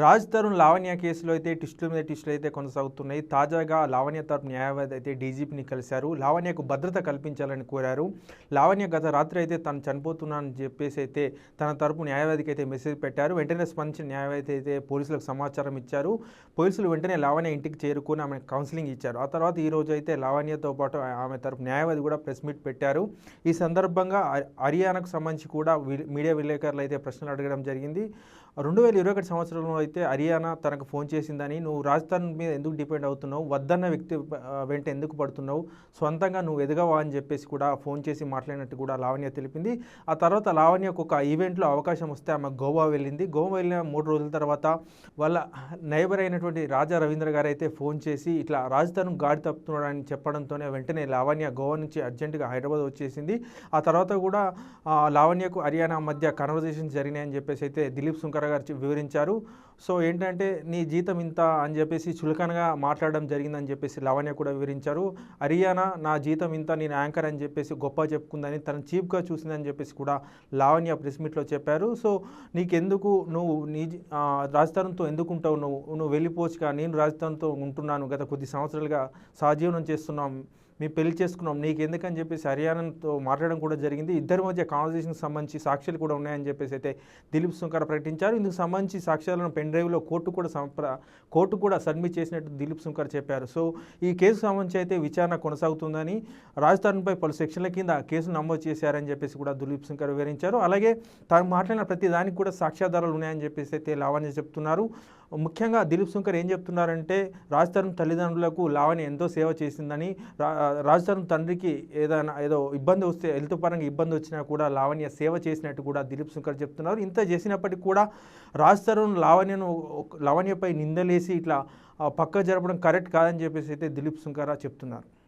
రాజ్ తరుణ్ లావణ్య కేసులో అయితే టిస్టుల మీద టిస్టులు అయితే కొనసాగుతున్నాయి. తాజాగా లావణ్య తరపు న్యాయవాది అయితే డీజీపీని కలిశారు. లావణ్యకు భద్రత కల్పించాలని కోరారు. లావణ్య గత రాత్రి అయితే తను చనిపోతున్నానని చెప్పేసి అయితే తన తరపు న్యాయవాదికి అయితే మెసేజ్ పెట్టారు. వెంటనే స్పందించిన న్యాయవాది అయితే పోలీసులకు సమాచారం ఇచ్చారు. పోలీసులు వెంటనే లావణ్య ఇంటికి చేరుకుని ఆమె కౌన్సిలింగ్ ఇచ్చారు. ఆ తర్వాత ఈ రోజు అయితే లావణ్యతో పాటు ఆమె తరపు న్యాయవాది కూడా ప్రెస్ మీట్ పెట్టారు. ఈ సందర్భంగా హర్యానాకు సంబంధించి కూడా మీడియా విలేకరులు అయితే ప్రశ్నలు అడగడం జరిగింది. రెండు వేల ఇరవై ఒకటి సంవత్సరంలో అయితే హర్యానా తనకు ఫోన్ చేసిందని నువ్వు రాజస్థాన్ మీద ఎందుకు డిపెండ్ అవుతున్నావు? వద్దన్న వ్యక్తి వెంట ఎందుకు పడుతున్నావు? సొంతంగా నువ్వు ఎదగవా అని చెప్పేసి కూడా ఫోన్ చేసి మాట్లాడినట్టు కూడా లావణ్య తెలిపింది. ఆ తర్వాత లావణ్యకు ఒక ఈవెంట్లో అవకాశం వస్తే ఆమె గోవా వెళ్ళింది. గోవా వెళ్ళిన మూడు రోజుల తర్వాత వాళ్ళ నైబర్ అయినటువంటి రాజా రవీంద్ర గారు అయితే ఫోన్ చేసి ఇట్లా రాజధాని గాడి తప్పుతున్నాడని చెప్పడంతోనే వెంటనే లావణ్య గోవా నుంచి అర్జెంటుగా హైదరాబాద్ వచ్చేసింది. ఆ తర్వాత కూడా లావణ్యకు హర్యానా మధ్య కన్వర్జేషన్ జరిగినాయని చెప్పేసి అయితే దిలీప్ సుంకర గారు వివరించారు. సో ఏంటంటే నీ జీతం ఇంత అని చెప్పేసి చులకనగా మాట్లాడడం జరిగిందని చెప్పేసి లావణ్య కూడా వివరించారు. హరియానా నా జీతం ఇంత నేను యాంకర్ అని చెప్పేసి గొప్ప చెప్పుకుందని తను చీప్గా చూసిందని చెప్పేసి కూడా లావణ్య ప్రెస్ మీట్లో చెప్పారు. సో నీకెందుకు నువ్వు నీ రాజధానితో ఎందుకు ఉంటావు నువ్వు నువ్వు వెళ్ళిపోవచ్చుగా నేను రాజధానితో ఉంటున్నాను గత కొద్ది సంవత్సరాలుగా సహజీవనం చేస్తున్నాం. మేము పెళ్ళి చేసుకున్నాం నీకు ఎందుకని చెప్పేసి హర్యానాతో మాట్లాడడం కూడా జరిగింది. ఇద్దరి మధ్య కాన్వర్జేషన్కి సంబంధించి సాక్ష్యాలు కూడా ఉన్నాయని చెప్పేసి అయితే దిలీప్ సుంకర్ ప్రకటించారు. ఇందుకు సంబంధించి సాక్ష్యాలను పెన్ డ్రైవ్లో కోర్టు కూడా సంప్ర కోర్టు కూడా సబ్మిట్ చేసినట్టు దిలీప్ సుంకర్ చెప్పారు. సో ఈ కేసు సంబంధించి అయితే విచారణ కొనసాగుతుందని రాజధానిపై పలు సెక్షన్ల కింద కేసు నమోదు చేశారని చెప్పేసి కూడా దిలీప్ సుంకర్ వివరించారు. అలాగే తాను మాట్లాడిన ప్రతి దానికి కూడా సాక్ష్యాధారాలు ఉన్నాయని చెప్పేసి అయితే లావణ్య చెప్తున్నారు. ముఖ్యంగా దిలీప్ శంకర్ ఏం చెప్తున్నారంటే రాజధాని తల్లిదండ్రులకు లావణ్య ఎంతో సేవ చేసిందని రా తరుణ్ తండ్రికి ఏదైనా ఏదో ఇబ్బంది వస్తే హెల్త్ పరంగా ఇబ్బంది వచ్చినా కూడా లావణ్య సేవ చేసినట్టు కూడా దిలీప్ శంకర్ చెప్తున్నారు. ఇంత చేసినప్పటికీ కూడా రాజ్ తరుణ్ లావణ్యను లావణ్యపై నిందలేసి ఇట్లా పక్క జరపడం కరెక్ట్ కాదని చెప్పేసి అయితే దిలీప్ సుంకర చెప్తున్నారు.